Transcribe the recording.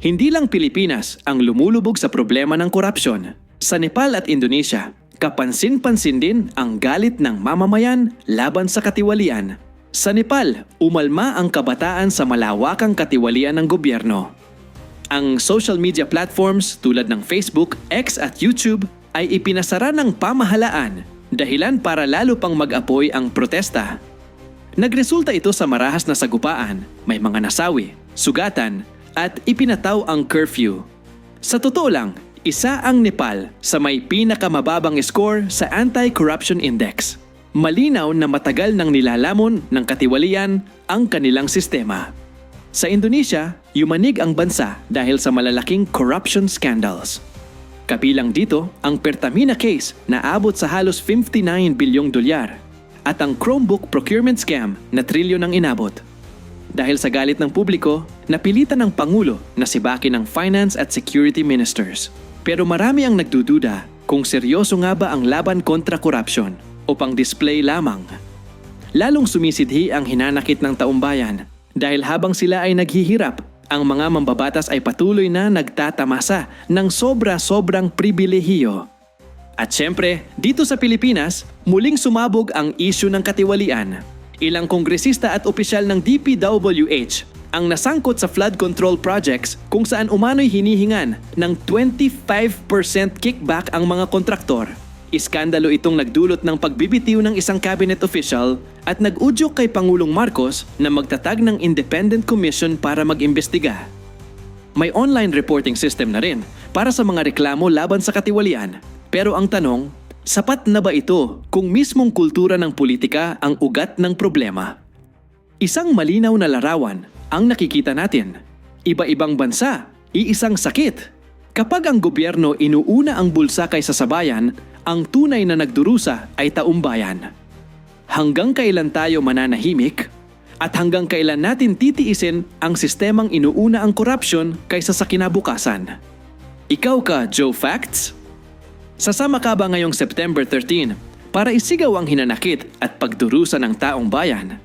Hindi lang Pilipinas ang lumulubog sa problema ng korupsyon. Sa Nepal at Indonesia, kapansin-pansin din ang galit ng mamamayan laban sa katiwalian. Sa Nepal, umalma ang kabataan sa malawakang katiwalian ng gobyerno. Ang social media platforms tulad ng Facebook, X at YouTube ay ipinasara ng pamahalaan dahilan para lalo pang mag-apoy ang protesta. Nagresulta ito sa marahas na sagupaan, may mga nasawi, sugatan, at ipinataw ang curfew. Sa totoo lang, isa ang Nepal sa may pinakamababang score sa Anti-Corruption Index. Malinaw na matagal nang nilalamon ng katiwalian ang kanilang sistema. Sa Indonesia, yumanig ang bansa dahil sa malalaking corruption scandals. Kabilang dito ang Pertamina case na abot sa halos 59 bilyong dolyar at ang Chromebook procurement scam na trilyon ang inabot. Dahil sa galit ng publiko, napilitan ng Pangulo na sibakin ng Finance at Security Ministers. Pero marami ang nagdududa kung seryoso nga ba ang laban kontra korupsyon o pang display lamang. Lalong sumisidhi ang hinanakit ng taumbayan dahil habang sila ay naghihirap, ang mga mambabatas ay patuloy na nagtatamasa ng sobra-sobrang pribilehiyo. At syempre, dito sa Pilipinas, muling sumabog ang isyu ng katiwalian. Ilang kongresista at opisyal ng DPWH ang nasangkot sa flood control projects kung saan umano'y hinihingan ng 25% kickback ang mga kontraktor. Iskandalo itong nagdulot ng pagbibitiw ng isang cabinet official at nag-udyok kay Pangulong Marcos na magtatag ng independent commission para mag-imbestiga. May online reporting system na rin para sa mga reklamo laban sa katiwalian. Pero ang tanong, sapat na ba ito kung mismong kultura ng politika ang ugat ng problema? Isang malinaw na larawan ang nakikita natin. Iba-ibang bansa, iisang sakit. Kapag ang gobyerno inuuna ang bulsa kaysa sa ang tunay na nagdurusa ay taumbayan. Hanggang kailan tayo mananahimik? At hanggang kailan natin titiisin ang sistemang inuuna ang korupsyon kaysa sa kinabukasan? Ikaw ka, Joe Facts? Sasama ka ba ngayong September 13 para isigaw ang hinanakit at pagdurusa ng taong bayan?